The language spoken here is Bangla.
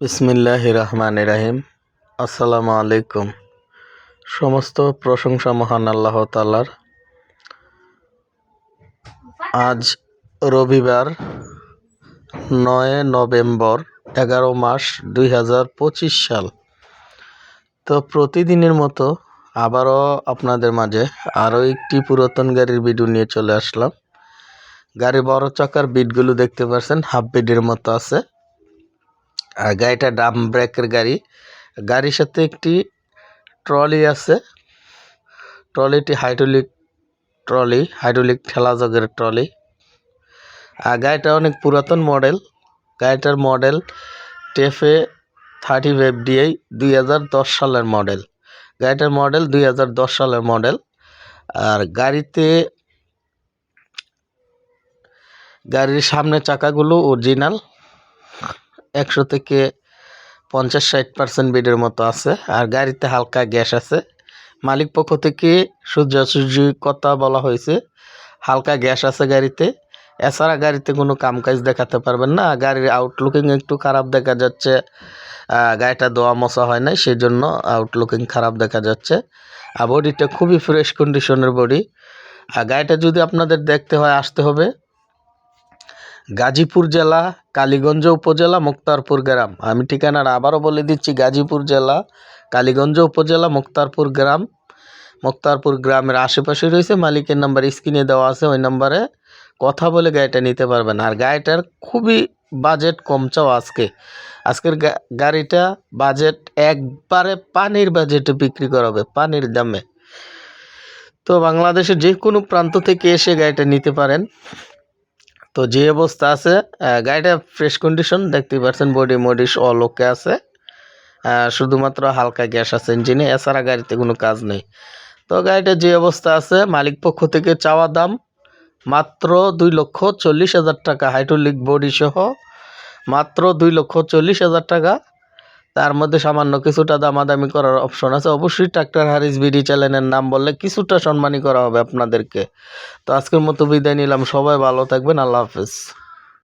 বিসমিল্লাহ রহমান রাহিম। আসসালামু আলাইকুম। সমস্ত প্রশংসা মহান আল্লাহ তালার আজ রবিবার নয় নভেম্বর, এগারো মাস দুই হাজার পঁচিশ সাল। তো প্রতিদিনের মতো আবারও আপনাদের মাঝে আরও একটি পুরাতন গাড়ির ভিডিও নিয়ে চলে আসলাম। গাড়ি বড় চাকার বিটগুলো দেখতে পাচ্ছেন হাফ বিডের মতো আছে। গাড়িটা ডাম ব্রেকের গাড়ি। গাড়ির সাথে একটি ট্রলি আছে। ট্রলিটি হাইড্রোলিক ট্রলি, হাইড্রোলিক ঠেলা জগের ট্রলি। আর গাড়িটা অনেক পুরাতন মডেল। গাড়িটার model TAFE thirty five D DI দুই হাজার দশ সালের মডেল। গাড়িটার মডেল দুই হাজার দশ সালের মডেল। আর গাড়িতে গাড়ির সামনের চাকাগুলো অরিজিনাল। একশো থেকে পঞ্চাশ ষাট পার্সেন্ট বেডের মতো আছে। আর গাড়িতে হালকা গ্যাস আছে। মালিক পক্ষ থেকে সোজাসুজি কথা বলা হয়েছে। হালকা গ্যাস আছে গাড়িতে। এছাড়া গাড়িতে কোনো কামকাজ দেখাতে পারবেন না। গাড়ির আউটলুকিং একটু খারাপ দেখা যাচ্ছে। গাড়িটা দোয়া মশা হয় না সেই জন্য আউটলুকিং খারাপ দেখা যাচ্ছে। আর বডিটা খুবই ফ্রেশ কন্ডিশনের বডি আর গাড়িটা যদি আপনাদের দেখতে হয়, আসতে হবে। গাজীপুর জেলা, কালীগঞ্জ উপজেলা, মুক্তারপুর গ্রাম। আমি ঠিকানাটা আবারও বলে দিচ্ছি, গাজীপুর জেলা, কালীগঞ্জ উপজেলা, মুক্তারপুর গ্রাম। মুক্তারপুর গ্রামের আশেপাশে রয়েছে, মালিকের নাম্বার স্ক্রিনে দেওয়া আছে, ওই নাম্বারে কথা বলে গাড়িটা নিতে পারবেন। আর গাড়িটার খুবই বাজেট কম চাও আজকে। আজকের গাড়িটা বাজেট একবারে পানির বাজেটে বিক্রি করা হবে, পানির দামে। তো বাংলাদেশের যে কোনো প্রান্ত থেকে এসে গাড়িটা নিতে পারেন। তো যে অবস্থা আছে গাড়িটা ফ্রেশ কন্ডিশন দেখতে পাচ্ছেন বডি মডিস অল ওকে আছে শুধুমাত্র হালকা গ্যাস আছে ইঞ্জিনে এছাড়া গাড়িতে কোনো কাজ নেই। তো গাড়িটা যে অবস্থা আছে, মালিক পক্ষ থেকে চাওয়া দাম মাত্র দুই লক্ষ চল্লিশ হাজার টাকা হাইড্রোলিক বডি সহ মাত্র দুই লক্ষ চল্লিশ হাজার টাকা। তার মধ্যে সামান্য কিছুটা দামাদামি করার অপশন আছে। অবশ্যই ট্রাক্টর হারিস বিডি চ্যানেলের নাম বললে কিছুটা সম্মানী করা হবে আপনাদেরকে। তো আজকের মতো বিদায় নিলাম। সবাই ভালো থাকবেন। আল্লাহ হাফেজ।